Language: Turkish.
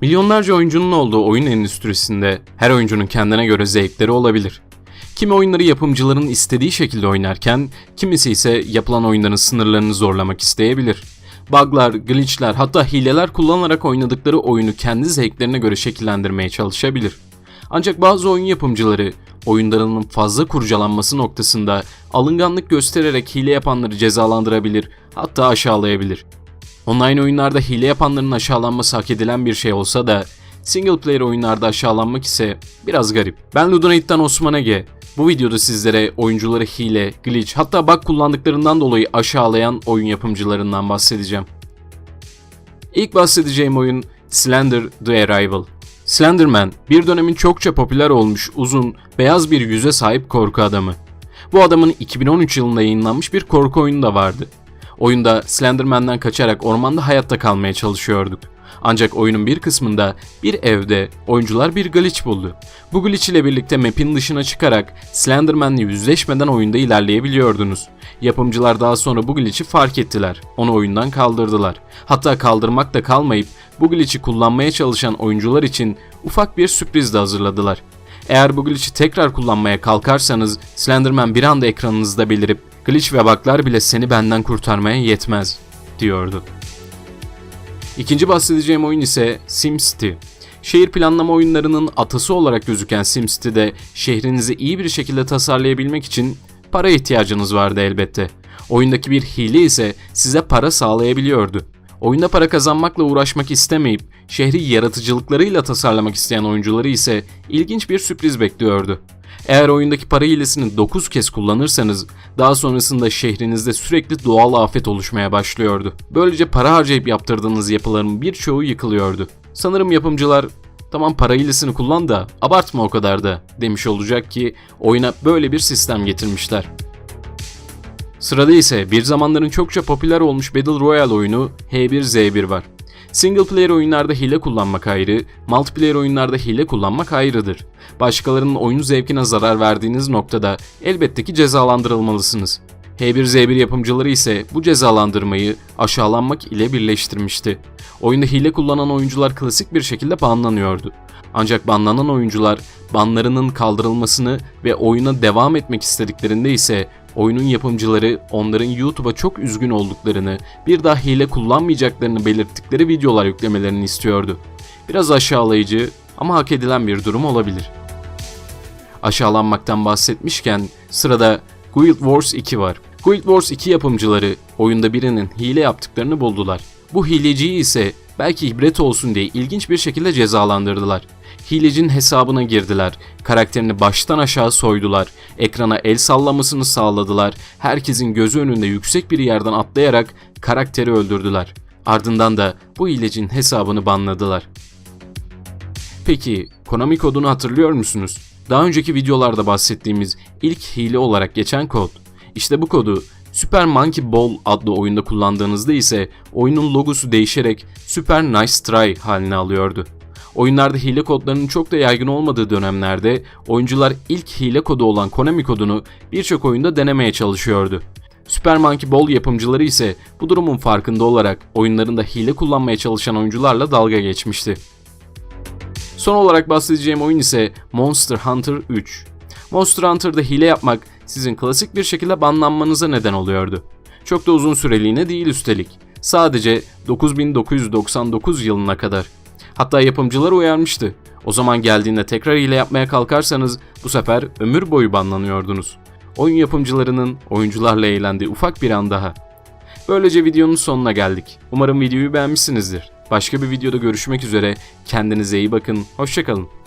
Milyonlarca oyuncunun olduğu oyun endüstrisinde her oyuncunun kendine göre zevkleri olabilir. Kimi oyunları yapımcıların istediği şekilde oynarken, kimisi ise yapılan oyunların sınırlarını zorlamak isteyebilir. Buglar, glitchler hatta hileler kullanarak oynadıkları oyunu kendi zevklerine göre şekillendirmeye çalışabilir. Ancak bazı oyun yapımcıları oyunlarının fazla kurcalanması noktasında alınganlık göstererek hile yapanları cezalandırabilir hatta aşağılayabilir. Online oyunlarda hile yapanların aşağılanması hak edilen bir şey olsa da single player oyunlarda aşağılanmak ise biraz garip. Ben Ludonate'den Osman Ege. Bu videoda sizlere oyuncuları hile, glitch hatta bug kullandıklarından dolayı aşağılayan oyun yapımcılarından bahsedeceğim. İlk bahsedeceğim oyun Slender The Arrival. Slenderman bir dönemin çokça popüler olmuş uzun, beyaz bir yüze sahip korku adamı. Bu adamın 2013 yılında yayınlanmış bir korku oyunu da vardı. Oyunda Slenderman'den kaçarak ormanda hayatta kalmaya çalışıyorduk. Ancak oyunun bir kısmında bir evde oyuncular bir glitch buldu. Bu glitch ile birlikte map'in dışına çıkarak Slenderman'le yüzleşmeden oyunda ilerleyebiliyordunuz. Yapımcılar daha sonra bu glitch'i fark ettiler. Onu oyundan kaldırdılar. Hatta kaldırmak da kalmayıp bu glitch'i kullanmaya çalışan oyuncular için ufak bir sürpriz de hazırladılar. Eğer bu glitch'i tekrar kullanmaya kalkarsanız Slenderman bir anda ekranınızda belirip glitch ve bug'lar bile seni benden kurtarmaya yetmez diyordu. İkinci bahsedeceğim oyun ise SimCity. Şehir planlama oyunlarının atası olarak gözüken SimCity'de şehrinizi iyi bir şekilde tasarlayabilmek için para ihtiyacınız vardı elbette. Oyundaki bir hile ise size para sağlayabiliyordu. Oyunda para kazanmakla uğraşmak istemeyip şehri yaratıcılıklarıyla tasarlamak isteyen oyuncuları ise ilginç bir sürpriz bekliyordu. Eğer oyundaki para hilesini 9 kez kullanırsanız daha sonrasında şehrinizde sürekli doğal afet oluşmaya başlıyordu. Böylece para harcayıp yaptırdığınız yapıların birçoğu yıkılıyordu. Sanırım yapımcılar tamam para hilesini kullan da abartma o kadar da demiş olacak ki oyuna böyle bir sistem getirmişler. Sırada ise bir zamanların çokça popüler olmuş Battle Royale oyunu H1Z1 var. Single player oyunlarda hile kullanmak ayrı, multiplayer oyunlarda hile kullanmak ayrıdır. Başkalarının oyun zevkine zarar verdiğiniz noktada elbette ki cezalandırılmalısınız. H1Z1 yapımcıları ise bu cezalandırmayı aşağılanmak ile birleştirmişti. Oyunda hile kullanan oyuncular klasik bir şekilde banlanıyordu. Ancak banlanan oyuncular banlarının kaldırılmasını ve oyuna devam etmek istediklerinde ise oyunun yapımcıları onların YouTube'a çok üzgün olduklarını, bir daha hile kullanmayacaklarını belirttikleri videolar yüklemelerini istiyordu. Biraz aşağılayıcı ama hak edilen bir durum olabilir. Aşağılanmaktan bahsetmişken sırada Guild Wars 2 var. Guild Wars 2 yapımcıları oyunda birinin hile yaptıklarını buldular. Bu hileciyi ise belki ibret olsun diye ilginç bir şekilde cezalandırdılar. Hilecinin hesabına girdiler, karakterini baştan aşağı soydular, ekrana el sallamasını sağladılar, herkesin gözü önünde yüksek bir yerden atlayarak karakteri öldürdüler. Ardından da bu hilecinin hesabını banladılar. Peki Konami kodunu hatırlıyor musunuz? Daha önceki videolarda bahsettiğimiz ilk hile olarak geçen kod. İşte bu kodu Super Monkey Ball adlı oyunda kullandığınızda ise oyunun logosu değişerek Super Nice Try haline alıyordu. Oyunlarda hile kodlarının çok da yaygın olmadığı dönemlerde oyuncular ilk hile kodu olan Konami kodunu birçok oyunda denemeye çalışıyordu. Super Monkey Ball yapımcıları ise bu durumun farkında olarak oyunlarında hile kullanmaya çalışan oyuncularla dalga geçmişti. Son olarak bahsedeceğim oyun ise Monster Hunter 3. Monster Hunter'da hile yapmak sizin klasik bir şekilde banlanmanıza neden oluyordu. Çok da uzun süreliğine değil üstelik. Sadece 9999 yılına kadar. Hatta yapımcılar uyarmıştı. O zaman geldiğinde tekrar hile yapmaya kalkarsanız bu sefer ömür boyu banlanıyordunuz. Oyun yapımcılarının oyuncularla eğlendiği ufak bir an daha. Böylece videonun sonuna geldik. Umarım videoyu beğenmişsinizdir. Başka bir videoda görüşmek üzere. Kendinize iyi bakın. Hoşçakalın.